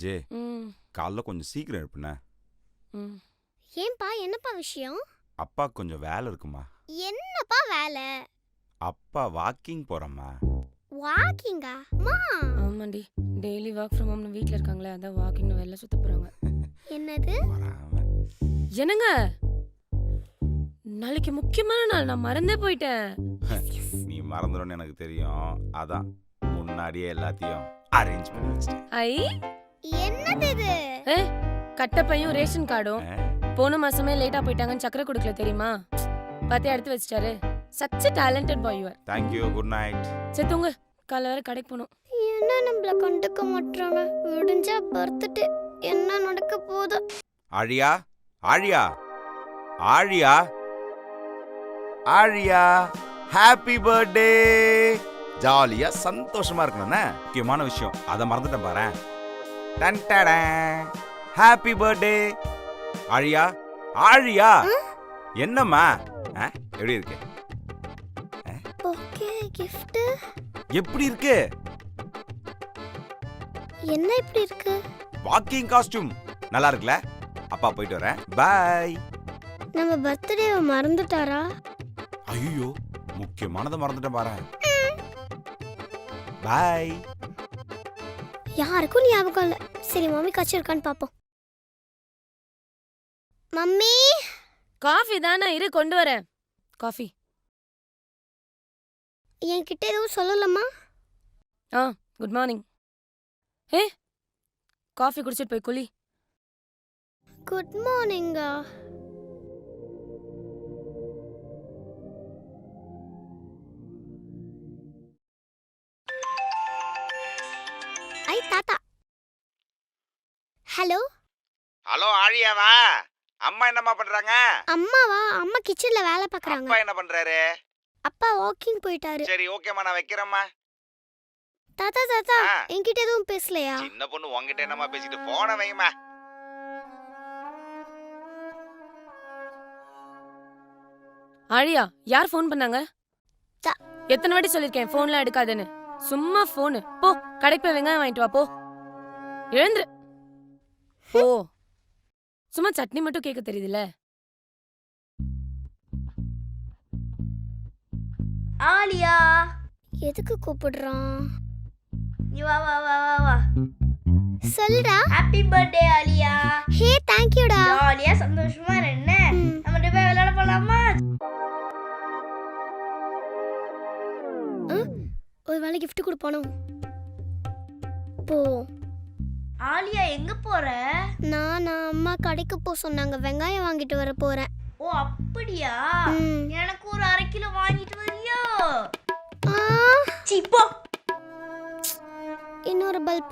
J ம். காலைல கொஞ்சம் சீக்கிரம் எழுப்புனே. ம். ஏன்பா என்னப்பா விஷயம்? அப்பா கொஞ்சம் வேலை இருக்குமா? என்னப்பா வேலை? அப்பா வாக்கிங் போறம்மா. வாக்கிங்கா? அம்மா. ஆமாண்டி டெய்லி ஒர்க் ஃப்ரம் ஹோம்னு வீட்டில் இருக்காங்களே அதான் வாக்கிங்னு வெளில சுத்த போகிறாங்க என்னது? என்னங்க? நாளைக்கு முக்கியமான நாள் நான் மறந்தே போயிட்டேன். நீ மறந்துடும்னு எனக்கு தெரியும். அதான் முன்னாடியே எல்லாத்தையும் அரேஞ்ச் பண்ணி வச்சிட்டேன். ஐ என்னது இது? ஏ கட்டப்பையும் ரேஷன் கார்டும்? போன மாசமே லேட்டா போயிட்டாங்கன்னு சக்கரை கொடுக்கல தெரியுமா? பார்த்தே எடுத்து வச்சிட்டாரு. Such talented boy you're thank you good night சரி தூங்க. காலைல வேற கடைக்கு போகணும். என்ன நம்மள கண்டுக்க மாட்டாங்க விடிஞ்சா பர்த்டே என்ன நடக்க போகுது? ஆழியா? ஆழியா? ஆழியா? ஆழியா? ஹாப்பி பர்த்டே ஜாலியா சந்தோஷமா இருக்கணும்னே. முக்கியமான விஷயம். அதை மறந்துட்டேன் பாரு ஹாப்பி பர்த்டே ஆழியா? ஆழியா? என்னம்மா? எப்படி இருக்கு? எப்படி இருக்கு? என்ன இப்படி இருக்கு? வாக்கிங் காஸ்டியூம் நல்லா இருக்குல்ல? அப்பா போயிட்டு வரேன். பாய் நம்ம பர்த்டேவை மறந்துட்டாரா? ஐயோ முக்கியமானதை மறந்துட்டேன் பாரு பாய் யாருக்கும் ஞாபகம் இல்லை. சரி மம்மி கட்சி இருக்கான்னு பார்ப்போம் மம்மி! காஃபி தானே இரு கொண்டு வரேன். காஃபி. என்கிட்ட எதுவும் சொல்லலம்மா? ஆ குட் மார்னிங். ஏ காஃபி குடிச்சிட்டு போய் குளி. குட் மார்னிங்கா. ஹலோ? ஹலோ ஆழியாவா? அம்மா என்னம்மா பண்றாங்க? அம்மாவா? அம்மா கிச்சன்ல வேலை பார்க்கறாங்க அப்பா என்ன பண்றாரு? அப்பா வாக்கிங் போயிட்டாரு. சரி ஓகேம்மா நான் வைக்கிறேம்மா. தாத்தா தாத்தா ஆ. என்கிட்ட எதுவும் பேசலையா? சின்ன பொண்ணு உங்ககிட்ட என்னம்மா பேசிட்டு போன வைமா ஆழியா யார் ஃபோன் பண்ணாங்க? த- எத்தனை வாட்டி சொல்லிருக்கேன் ஃபோன்லாம் எடுக்காதேன்னு. சும்மா ஃபோனு போ கடைக்கு போய் வெங்காயம் வாங்கிட்டு வா போ. எழுந்துரு. போ சும்மா சட்னி மட்டும் கேட்க தெரியுதுல்ல? ஆலியா. எதுக்கு கூப்பிடுறான்? நீ வா வா வா வா வா. சொல்லுடா. Happy birthday Aliya. ஹே தேங்க்யூடா ஜாலியா சந்தோஷமா இரு, என்ன? நம்ம ரெண்டு பேரும் விளையாட போலாமா? ஒரு வேலை gift கொடுப்பானோ? போ. ஆலியா எங்க போற? நான் நான் அம்மா கடைக்கு போ சொன்னாங்க. வெங்காயம் வாங்கிட்டு வர போறேன். ஓ அப்படியா? ம். எனக்கு ஒரு அரை கிலோ வாங்கிட்டு வரியா? ஆ, சீ போ. இன்னொரு பல்பா